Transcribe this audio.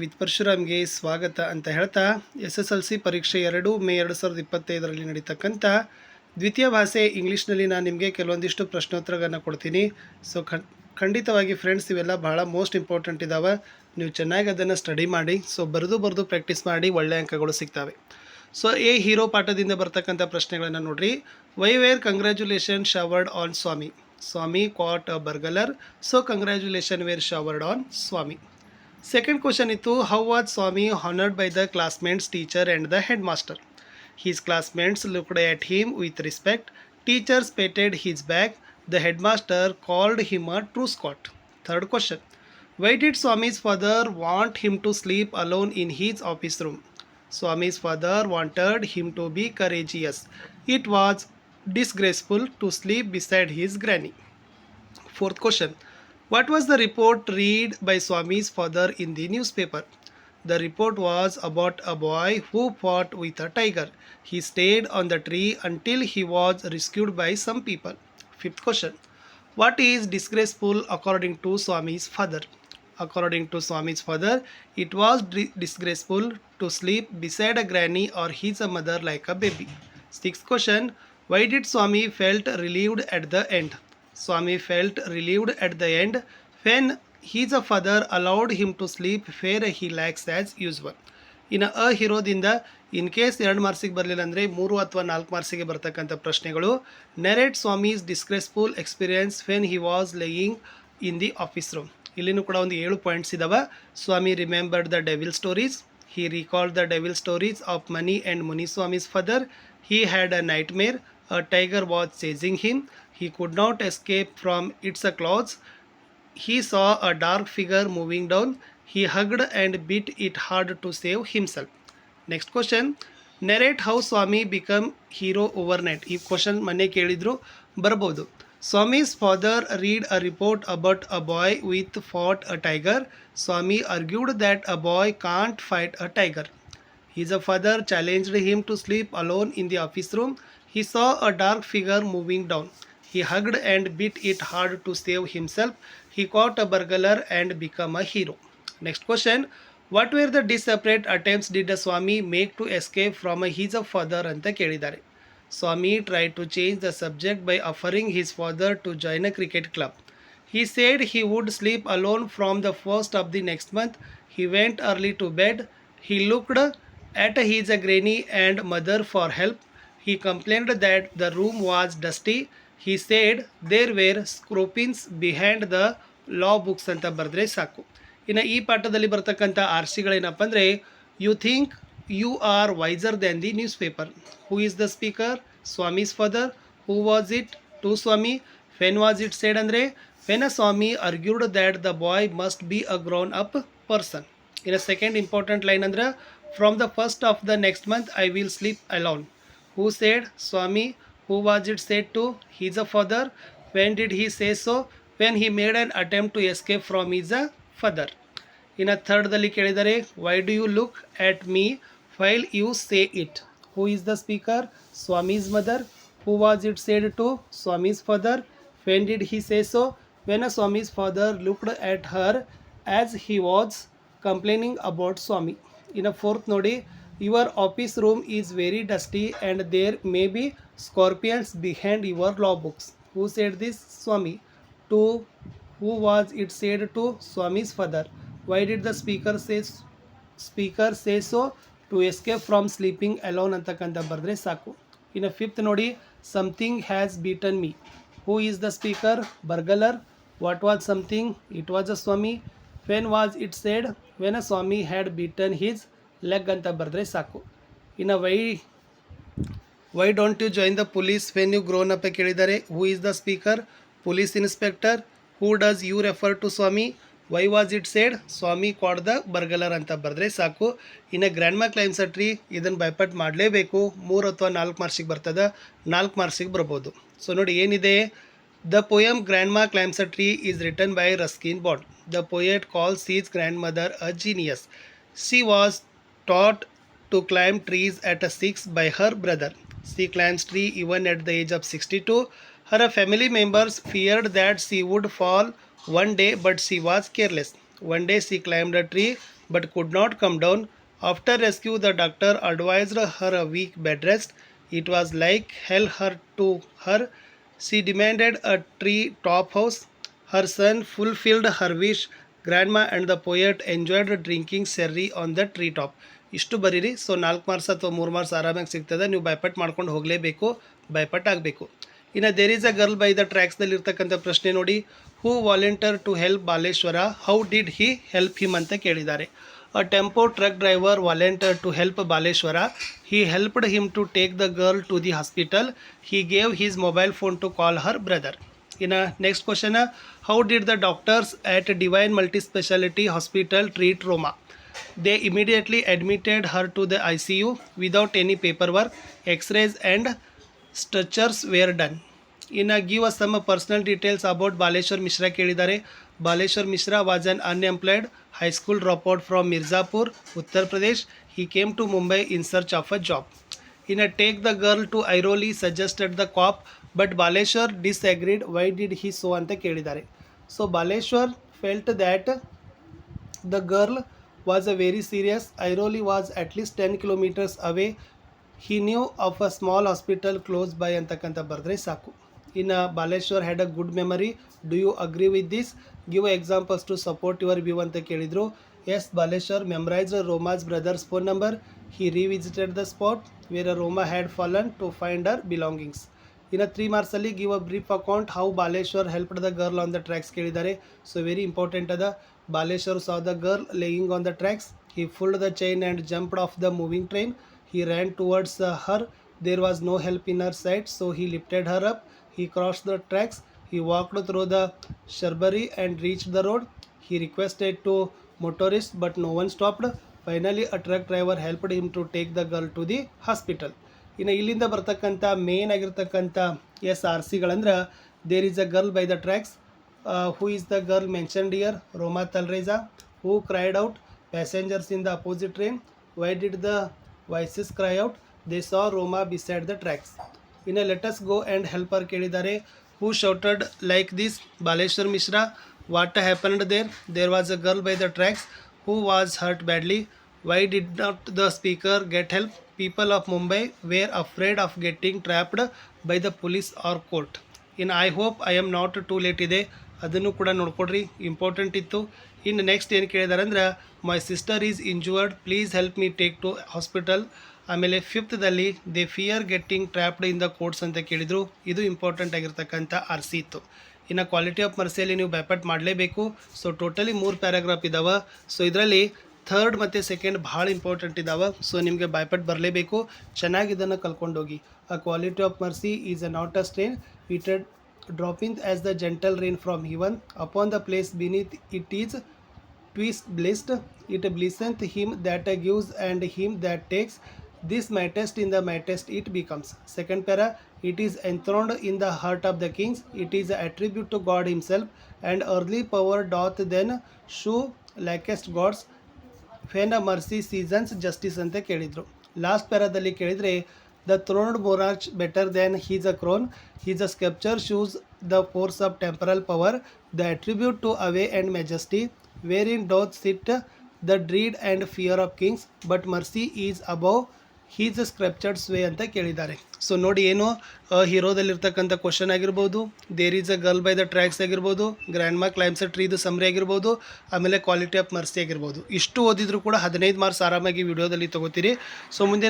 With ಪರಶುರಾಮ್ಗೆ ಸ್ವಾಗತ ಅಂತ ಹೇಳ್ತಾ ಎಸ್ ಎಸ್ ಎಲ್ ಸಿ ಪರೀಕ್ಷೆ ಎರಡು ಮೇ ಎರಡು ಸಾವಿರದ ಇಪ್ಪತ್ತೈದರಲ್ಲಿ ನಡೀತಕ್ಕಂಥ ದ್ವಿತೀಯ ಭಾಷೆ ಇಂಗ್ಲೀಷ್ನಲ್ಲಿ ನಾನು ನಿಮಗೆ ಕೆಲವೊಂದಿಷ್ಟು ಪ್ರಶ್ನೋತ್ತರಗಳನ್ನು ಕೊಡ್ತೀನಿ. ಸೊ ಖಂಡಿತವಾಗಿ ಫ್ರೆಂಡ್ಸ್ ಇವೆಲ್ಲ ಬಹಳ ಮೋಸ್ಟ್ ಇಂಪಾರ್ಟೆಂಟ್ ಇದ್ದಾವೆ ನೀವು ಚೆನ್ನಾಗಿ ಅದನ್ನು ಸ್ಟಡಿ ಮಾಡಿ ಸೊ ಬರೆದು ಬರೆದು ಪ್ರಾಕ್ಟೀಸ್ ಮಾಡಿ ಒಳ್ಳೆಯ ಅಂಕಗಳು ಸಿಗ್ತವೆ. ಸೊ ಎ ಹೀರೋ ಪಾಠದಿಂದ ಬರ್ತಕ್ಕಂಥ ಪ್ರಶ್ನೆಗಳನ್ನು ನೋಡ್ರಿ. Why were congratulation showered on Swami. Swami caught burglar. So congratulation were showered on Swami. Second question ಇತ್ತು how was Swami honoured by the classmates teacher and the head master his classmates looked at him with respect teachers patted his back the head master called him a true scout third question why did Swami's father want him to sleep alone in his office room Swami's father wanted him to be courageous. It was disgraceful to sleep beside his granny. Fourth question what was the report read by Swami's father in the newspaper? The report was about a boy who fought with a tiger. He stayed on the tree until he was rescued by some people. Fifth question What is disgraceful according to Swami's father? According to Swami's father, it was di- disgraceful to sleep beside a granny or his mother like a baby. Sixth question Why did Swami felt relieved at the end? Swami felt relieved at the end. When his father allowed him to sleep, where he likes as usual. ಇನ್ನು ಅ ಹಿರೋದಿಂದ in case ಎರಡು ಮಾರ್ಕ್ಸಿಗೆ ಬರಲಿಲ್ಲ ಅಂದರೆ ಮೂರು ಅಥವಾ ನಾಲ್ಕು ಮಾರ್ಕ್ಸಿಗೆ ಬರ್ತಕ್ಕಂಥ ಪ್ರಶ್ನೆಗಳು. Narrate Swami's disgraceful experience when he was lying in the office room ಇಲ್ಲಿನೂ ಕೂಡ ಒಂದು ಏಳು ಪಾಯಿಂಟ್ಸ್ ಇದಾವೆ. Swami remembered the devil stories he recalled the devil stories of Mani and Muni Swami's father he had a nightmare a tiger was chasing him he could not escape from it's a clothes he saw a dark figure moving down. He hugged and beat it hard to save himself. Next question. Narrate how Swami become hero overnight. ಈ question ಮೊನ್ನೆ ಕೇಳಿದ್ರು ಬರ್ಬೋದು Swami's father read a report about a bye with Ghat a tiger Swami argued that a bye can't fight a tiger His father challenged him to sleep alone in the office room. He saw a dark figure moving down. He hugged and beat it hard to save himself. He caught a burglar and became a hero. Next question. What were the disparate attempts did the Swami make to escape from his father ಅಂತ ಕೇಳಿದ್ದಾರೆ ಸ್ವಾಮಿ tried to change the subject by offering his father to join a cricket club. He said he would sleep alone from the first of the next month. He went early to bed. He looked at his granny and mother for help. He complained that the room was dusty. He said there were scrapings behind the law books ಅಂತ ಬರೆದ್ರೆ ಸಾಕು. ಇನ್ನು ಈ ಪಾಠದಲ್ಲಿ ಬರ್ತಕ್ಕಂಥ ಆರ್ಸಿಗಳೇನಪ್ಪ ಅಂದರೆ you think you are wiser than the newspaper who is the speaker Swami's father who was it to Swami when was it said ಅಂದರೆ when a Swami argued that the boy must be a grown up person ಇನ್ನು second important line ಅಂದ್ರೆ from the first of the next month I will sleep alone who said Swami who was it said to his a father when did he say so when he made on attempt to escape from is a father ಇನ್ನು ಥರ್ಡ್ದಲ್ಲಿ ಕೇಳಿದರೆ why do you look at me file you say it who is the speaker Swami's mother who was it said to Swami's father when did he say so when a Swami's father looked at Har as he was complaining about ಸ್ವಾಮಿ ಇನ್ನು fourth ನೋಡಿ your office room is very dusty and there may be scorpions behind your law books who said this Swami to who was it said to Swami's father why did the speaker say speaker say so to escape from sleeping alone ಅಂತಕ್ಕಂಥ ಬರೆದ್ರೆ ಸಾಕು ಇನ್ನು fifth ನೋಡಿ something has beaten me who is the speaker ಬರ್ಗಲರ್ what was something it was a Swami when was it seed when a Swami had beaten he's leg ಅಂತ ಬರೆದ್ರೆ ಸಾಕು. ಇನ್ನು why why don't you join the police when you grown up ಕೇಳಿದ್ದಾರೆ. Who is the speaker police inspector who does you refer to Swami? Why was it said Swami caught the burglar ಅಂತ ಬರೆದ್ರೆ ಸಾಕು. ಇನ್ನು grand ಮಾ climbs tree ಇದನ್ನು ಬೈಪಟ್ ಮಾಡಲೇಬೇಕು. ಮೂರು ಅಥವಾ ನಾಲ್ಕು ಮಾರ್ಕ್ಸಿಗೆ ಬರ್ತದೆ, ನಾಲ್ಕು ಮಾರ್ಕ್ಸಿಗೆ ಬರ್ಬೋದು. ಸೊ ನೋಡಿ ಏನಿದೆ? The poem grandma climbs tree is written by Ruskin Bond the poet calls his grandmother a genius she was taught to climb trees at a 6 by her brother. She climbs tree even at the age of 62. Her family members feared that she would fall one day but she was careless. One day she climbed a tree but could not come down. After rescue, the doctor advised her a week bed rest. It was like hell her to her. She demanded a tree top house. Her son fulfilled her wish. Grandma and the poet enjoyed drinking sherry on the tree top. ಇಷ್ಟು ಬರೀರಿ. So ನಾಲ್ಕು marks ಅಥವಾ ಮೂರು marks ಆರಾಮಾಗಿ ಸಿಗ್ತದೆ. ನೀವು ಬೈಪಟ್ ಮಾಡ್ಕೊಂಡು ಹೋಗಲೇಬೇಕು. ಬೈಪಟ್ ಆಗಬೇಕು. ಇನ್ನು there is a girl by the ಟ್ರ್ಯಾಕ್ಸ್ನಲ್ಲಿರ್ತಕ್ಕಂಥ ಪ್ರಶ್ನೆ ನೋಡಿ. Who volunteer to help Baleshwar? How did he help him ಅಂತ ಕೇಳಿದ್ದಾರೆ. A tempo truck driver volunteer to help Baleshwar. He helped him to take the girl to the hospital he gave his mobile phone to call her brother ಇನ್ನು next question how did the doctors at Divine multi speciality hospital treat Roma they immediately admitted her to the ICU without any paperwork. X-rays and stretchers were done. ಇನ್ನು give us some personal details about Baleshwar Mishra ಕೇಳಿದ್ದಾರೆ Baleshwar Mishra was an unemployed high school dropout from Mirzapur Uttar Pradesh he came to Mumbai in search of a job in a take the girl to Airoli suggested the COP but Baleshwar ಡಿಸ್ಅಗ್ರೀಡ್ why did he so ಅಂತ ಕೇಳಿದ್ದಾರೆ so Baleshwar felt that the girl was a very serious. Airoli was at least 10 kilometers away. He knew of a small hospital close by ಅಂತಕ್ಕಂಥ ಬರೆದ್ರೆ ಸಾಕು. ಇನ್ನು Baleshwar had a good memory do you agree with this give examples to support your view ಅಂತ ಕೇಳಿದರು. Yes Baleshwar memorise Roma's brothers phone number he revisited the spot where a Roma had fallen to find her belongings ಇನ್ನು three ಮಾರ್ಕ್ಸಲ್ಲಿ give a brief account how Baleshwar helped the girl on the tracks ಕೇಳಿದ್ದಾರೆ. So very important ಅದ. Baleshwar saw the girl laying on the tracks. He pulled the chain and jumped off the moving train. He ran towards uh, her. There was no help in her sight, so he lifted her up. He crossed the tracks. He walked through the shrubbery and reached the road. He requested to motorist, but no one stopped. Finally, a truck driver helped him to take the girl to the hospital. ಇನ್ನು ಇಲ್ಲಿಂದ ಬರ್ತಕ್ಕಂಥ main ಆಗಿರ್ತಕ್ಕಂಥ S R ಸಿಗಳಂದ್ರೆ there is a girl by the tracks uh, who is the girl mentioned here? Roma Talreza. Who cried out? Passengers in the opposite train. Why did the voices cry out? They saw Roma beside the tracks. In a let us go and help her Kedidare. Who shouted like this? Baleshwar Mishra. What happened there? There was a girl by the tracks who was hurt badly. Why did not the speaker get help? People of Mumbai were afraid of getting trapped by the police or court. In I hope I am not too late today. ಅದನ್ನು ಕೂಡ ನೋಡ್ಕೊಡ್ರಿ. Important ಇತ್ತು. ಇನ್ನು next ಏನು ಕೇಳಿದಾರೆ ಅಂದ್ರೆ my sister is injured please help me take to hospital ಆಮೇಲೆ ಫಿಫ್ತ್ದಲ್ಲಿ they fear getting trapped in the courts ಅಂತ ಕೇಳಿದರು. ಇದು ಇಂಪಾರ್ಟೆಂಟ್ ಆಗಿರ್ತಕ್ಕಂಥ ಆರ್ ಸಿ ಇತ್ತು. ಇನ್ನು ಕ್ವಾಲಿಟಿ ಆಫ್ ಮರ್ಸಿಯಲ್ಲಿ ನೀವು ಬ್ಯಾಪಟ್ ಮಾಡಲೇಬೇಕು. ಸೊ ಟೋಟಲಿ ಮೂರು ಪ್ಯಾರಾಗ್ರಾಫ್ ಇದ್ದಾವೆ ಸೊ ಇದರಲ್ಲಿ ಥರ್ಡ್ ಮತ್ತು ಸೆಕೆಂಡ್ ಭಾಳ ಇಂಪಾರ್ಟೆಂಟ್ ಇದ್ದಾವೆ ಸೊ ನಿಮಗೆ ಬಾಯ್ಪಟ್ ಬರಲೇಬೇಕು. ಚೆನ್ನಾಗಿ ಇದನ್ನು ಕಲ್ಕೊಂಡೋಗಿ. ಆ quality of mercy is a not a strained dropping as the gentle rain from ಹಿವನ್ upon the place beneath it is twist blessed it blesseth him that gives and him that takes this mattest in the mattest it becomes second para it is enthroned in the heart of the kings it is an attribute to god himself and earthly power doth then shew likest gods ಫೆನ್ mercy seasons justice ಅಂತ ಕೇಳಿದರು last ಪ್ಯಾರಾದಲ್ಲಿ ಕೇಳಿದರೆ The throned monarch better than his crown. His sculpture shows the force of temporal power, the attribute to awe and majesty, wherein doth sit the dread and fear of kings, but mercy is above his sceptred sway ಅಂತ ಕೇಳಿದ್ದಾರೆ so ನೋಡಿ ಏನು ಹೀರೋದಲ್ಲಿರ್ತಕ್ಕಂಥ question ಆಗಿರ್ಬೋದು there is a girl by the tracks ಆಗಿರ್ಬೋದು grandma climbs ಟ್ರೀದು summary ಆಗಿರ್ಬೋದು ಆಮೇಲೆ ಕ್ವಾಲಿಟಿ ಆಫ್ ಮರ್ಸಿ ಆಗಿರ್ಬೋದು ಇಷ್ಟು ಓದಿದ್ರು ಕೂಡ ಹದಿನೈದು ಮಾರ್ಕ್ಸ್ ಆರಾಮಾಗಿ ವಿಡಿಯೋದಲ್ಲಿ ತೊಗೋತೀರಿ ಸೊ ಮುಂದಿನ